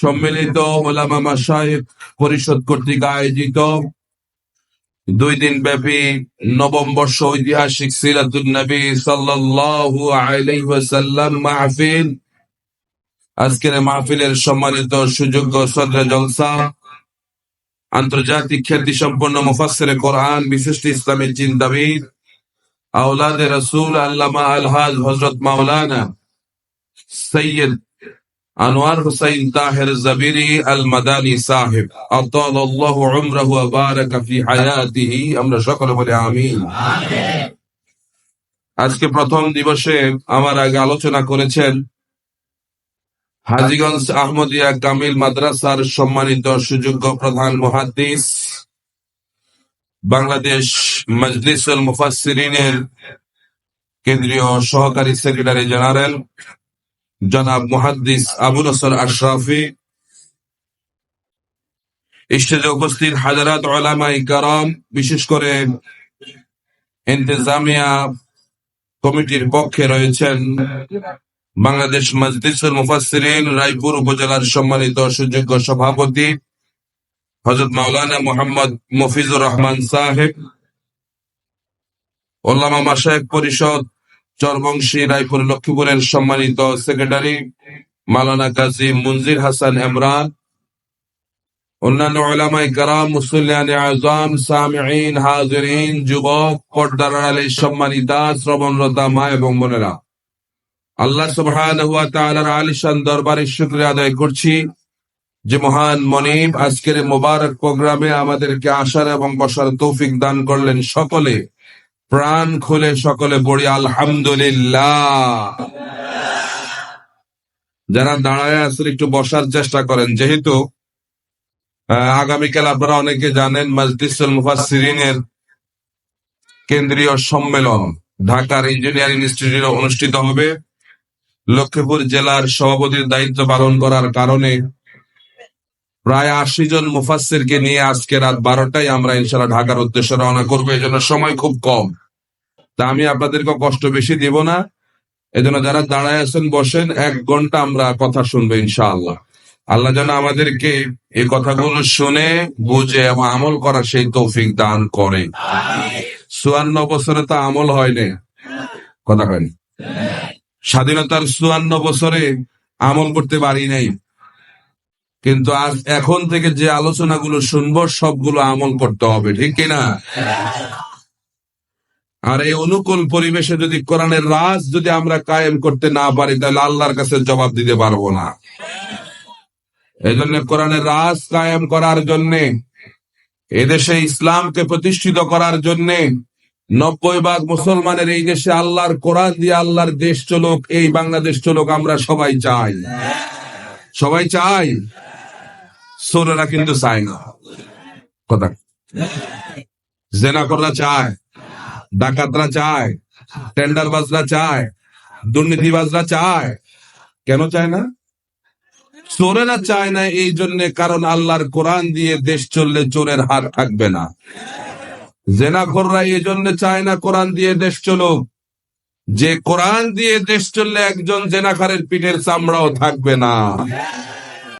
সম্মিলিত ওলামা মাসায়েক পরিষদ কর্তৃক আয়োজিত দুই দিন ব্যাপী নবম বর্ষ ঐতিহাসিক সিরাতুল নবী সাল্লাল্লাহু আলাইহি ওয়াসাল্লাম মাহফিল। আজকের মাহফিলের সম্মানিত সুযোগ্য সদর জলসা, আন্তর্জাতিক খ্যাতি সম্পন্ন মুফাসসির কোরআন, বিশিষ্ট ইসলামের চিন্তাবিদ, আওলাদে রসুল আল্লামা আলহাজ হযরত মাওলানা সৈয়দ আনোয়ার হুসাইন তাহের জবিরি আল মাদানী সাহেব আতাল আল্লাহু উমরাহু ফি হায়াতিহি। আমরা সকলে বলি আমিন। আজকে প্রথম দিবসে আমার আগে আলোচনা করেছেন হাজীগঞ্জ আহমদিয়া কামিল মাদ্রাসার সম্মানিত সুযোগ্য প্রধান মুহাদ্দিস, বাংলাদেশ মজলিসুল মুফাসসিরিনের কেন্দ্রীয় সহকারী সেক্রেটারি জেনারেল জনাব মুহাদ্দিস আবু নসর আশরাফি। স্টেজে উপস্থিত হাজারাত ওলামা ইকারাম বিশেষ করে ইন্তেজামিয়া কমিটির পক্ষে রয়েছেন বাংলাদেশ মজলিসুল মুফাসসিরিন, রায়পুর উপজেলার সম্মানিত সুযোগ্য সভাপতি হযরত মাওলানা মোহাম্মদ মফিজুর রহমান সাহেব, ওলামা মাসায়েক পরিষদ চরবংশী রায়পুর লক্ষ্মীপুরের সম্মানিত সেক্রেটারি মাওলানা কাজী মুনজির হাসান এমরান অন্যান্য হাজিরিন, যুবক আড়ালে সম্মানিতা মা এবং আদায় করছি। যে মহান আজকের মোবারক প্রোগ্রামে আমাদেরকে আসার এবং বসার তৌফিক দান করলেন সকলে। প্রাণ খুলে সকলে পড়ি আলহামদুলিল্লাহ। যারা দাঁড়ায় আসলে একটু বসার চেষ্টা করেন। যেহেতু আগামীকাল আপনারা অনেকে জানেন মজলিসুল মুফাসসিরিনের কেন্দ্রীয় সম্মেলন ঢাকার ইঞ্জিনিয়ারিং ইনস্টিটিউটে অনুষ্ঠিত হবে। লক্ষ্মীপুর জেলার সভাপতির দায়িত্ব পালন করার কারণে প্রায় আশি জন মুফাসসিরকে নিয়ে আজকে রাত বারোটায় আমরা ইনশাল্লাহ ঢাকার উদ্দেশ্যে রওনা করব। এই জন্য সময় খুব কম। তা আমি আপনাদেরকে কষ্ট বেশি দিব না। এজন্য যারা দাঁড়ায় আছেন, বসেন, এক ঘণ্টা আমরা কথা শুনব ইনশাআল্লাহ। আল্লাহ যেন আমাদেরকে এই কথাগুলো শুনে, বুঝে এবং আমল করার সেই তৌফিক দান করে। চুয়ান্ন বছরে তো আমল হয়নি। কথা হয়নি স্বাধীনতার চুয়ান্ন বছরে আমল করতে পারি নাই। কিন্তু আজ এখন থেকে যে আলোচনাগুলো শুনব, সবগুলো আমল করতে হবে, ঠিক কিনা আর এই অনুকূল পরিবেশে যদি কোরআনের রাজ যদি আমরা কায়েম করতে না পারি, তাহলে আল্লাহর কাছে জবাব দিতে পারব না। এই জন্য কোরআনের রাজ কায়েম করার জন্যে, এদেশে ইসলামকে প্রতিষ্ঠিত করার জন্যে, নব্বই ভাগ মুসলমানের এই দেশে আল্লাহর কোরআন দিয়ে আল্লাহর দেশ চলুক, এই বাংলাদেশ চলুক, আমরা সবাই চাই। সবাই চাই? সোরেরা কিন্তু চায় না কথা। জেনা করা চায়, ডাকাতরা চায়, টেন্ডারবাজরা চায়, দুর্নীতিবাজরা চায়। কেন চায় না? চোরেরা চায় না এই জন্য কারণ আল্লাহর কোরআন দিয়ে দেশ চললে চোরের হার থাকবে না। জেনাখোররা এই জন্য চায় না কোরআন দিয়ে দেশ চলুক। যে কোরআন দিয়ে দেশ চললে একজন জেনাখারের পিঠের চামড়াও থাকবে না।